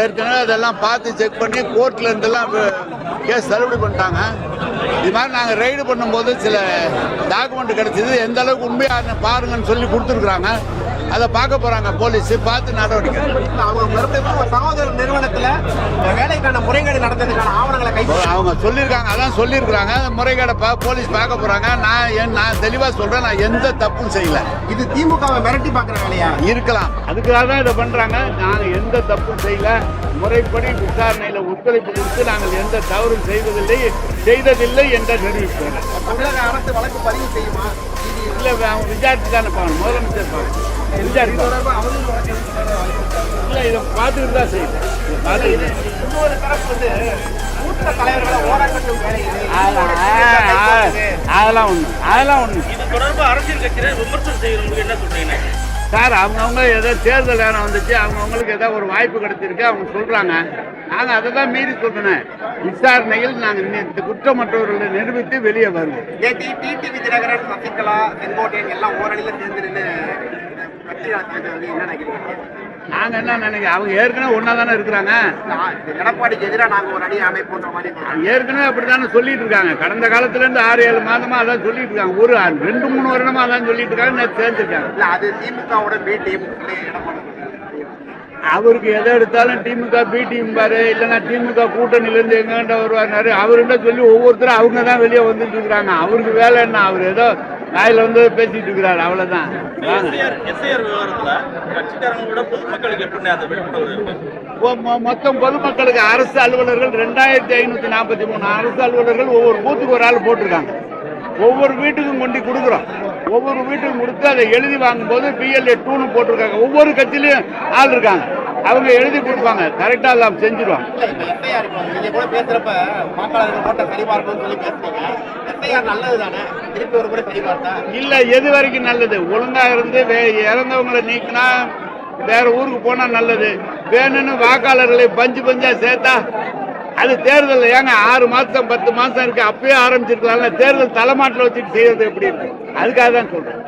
ஏற்கனவே அதெல்லாம் பார்த்து செக் பண்ணி கோர்ட்ல இருந்தெல்லாம் கேஸ் தள்ளுபடி பண்ணிட்டாங்க. இது மாதிரி நாங்கள் ரைடு பண்ணும்போது சில டாக்குமெண்ட் கிடச்சிது. எந்த அளவுக்கு உண்மையாக பாருங்கன்னு சொல்லி கொடுத்துருக்குறாங்க. அதை பார்க்க போறாங்க போலீஸ். பார்த்து நடவடிக்கை. அவங்க மறுபடியும் ஒரு வேலைக்கான முறைகேடு நடந்ததுக்கான அவங்க சொல்லியிருக்காங்க அதான் சொல்லியிருக்கிறாங்க. முறைகேடை பா போலீஸ் பார்க்க போறாங்க. நான் என் நான் தெளிவாக சொல்றேன் நான் எந்த தப்பும் செய்யல. இது திமுகவை மிரட்டி பாக்குற வேலையா இருக்கலாம். அதுக்காக தான் இதை பண்றாங்க. நாங்கள் எந்த தப்பும் செய்யல. முறைப்படி விசாரணையில் ஒத்துழைப்பு கொடுத்து நாங்கள் எந்த தவறும் செய்வதில்லை செய்ததில்லை என்று தெரிவிப்போம் தமிழக அரசு வழக்கு பதிவு செய்யுமா? இல்லை அவங்க விசாரிச்சு தானே பாருங்க முதலமைச்சர் பாருங்க விசாரிச்சு இல்லை இதை பார்த்துக்கிட்டு தான் செய்யணும் இதை பார்த்துக்கிட்டு இன்னொரு தரப்பு வந்து மூத்த தலைவர்களை அதெல்லாம் ஒன்று அதெல்லாம் ஒன்று இது தொடர்பா அரசியல் கட்சியில விமர்சனம் செய்யறவங்களுக்கு என்ன சொல்றீங்க? சார் அவங்கவுங்க ஏதோ தேர்தல் நேரம் வந்துச்சு அவங்கவுங்களுக்கு ஏதோ ஒரு வாய்ப்பு கிடைச்சிருக்கு அவங்க சொல்றாங்க. நாங்கள் அதை தான் மீறி சொல்றேன் விசாரணையில் நாங்கள் இந்த குற்றமற்றவர்களை நிரூபித்து வெளியே வருவோம். நேற்று டிடிவி தினகரன் சசிகலா செங்கோட்டையன் எல்லாம் ஓரணியில சேர்ந்து நின்று என்ன நினைக்கிறீங்க? நாங்கள் என்ன நினைக்கிறோம் அவங்க ஏற்கனவே ஒன்றா தானே இருக்கிறாங்க எடப்பாடிக்கு எதிராக நாங்க ஒரு அணி அமைப்புன்ற மாதிரி. ஏற்கனவே அப்படித்தானே சொல்லிட்டு இருக்காங்க. கடந்த காலத்துல இருந்து ஆறு ஏழு மாதமா அதான் சொல்லிட்டு இருக்காங்க. ஒரு ரெண்டு மூணு வருடமா அதான் சொல்லிட்டு இருக்காங்க நேற்று சேர்ந்துருக்காங்க. இல்ல அது திமுகவோட பி டீம் எடப்பாடி அவருக்கு எதை எடுத்தாலும் திமுக பி டீம் பாரு. இல்லைன்னா திமுக கூட்டணியில இருந்து எங்ககிட்ட வருவாரு அவர்கிட்ட சொல்லி ஒவ்வொருத்தரும் அவங்க தான் வெளியே வந்துட்டு இருக்கிறாங்க அவருக்கு வேலை என்ன? அவர் ஏதோ வாயில வந்து பேசிட்டு இருக்கிறாரு அவ்வளவுதான். மொத்தம் பொதுமக்களுக்கு அரசு அலுவலர்கள் ரெண்டாயிரத்தி ஐநூத்தி நாற்பத்தி மூணு. அரசு அலுவலர்கள் ஒவ்வொரு பூத்துக்கு ஒரு ஆள் போட்டிருக்காங்க. ஒவ்வொரு வீட்டுக்கும் கொண்டு கொடுக்குறோம். ஒவ்வொரு வீட்டுக்கும் கொடுத்து அதை எழுதி வாங்கும்போது பிஎல்ஏ டூன்னு போட்டிருக்காங்க. ஒவ்வொரு கட்சியிலையும் ஆள் இருக்காங்க. அவங்க எழுதி கொடுப்பாங்க. கரெக்டா எல்லாம் செஞ்சிருவாங்க. இல்ல நீங்க கூட பேசுறப்ப வாக்காளர்கள் ஓட்ட சொல்லி பேசுறீங்க நல்லது தானே திருப்பி ஒரு இல்ல எது வரைக்கும் நல்லது? ஒழுங்கா இருந்து வே- இறந்தவங்களை நீக்கினா வேற ஊருக்கு போனா நல்லது. வேணும்னு வாக்காளர்களை பஞ்சு பஞ்சா சேர்த்தா அது தேர்தல் ஏங்க ஆறு மாசம் பத்து மாசம் இருக்கு அப்பயே ஆரம்பிச்சிருக்கலாம்ல. தேர்தல் தலைமாட்டில் வச்சுட்டு செய்யறது எப்படி இருக்கு? அதுக்காக தான் சொல்றேன்.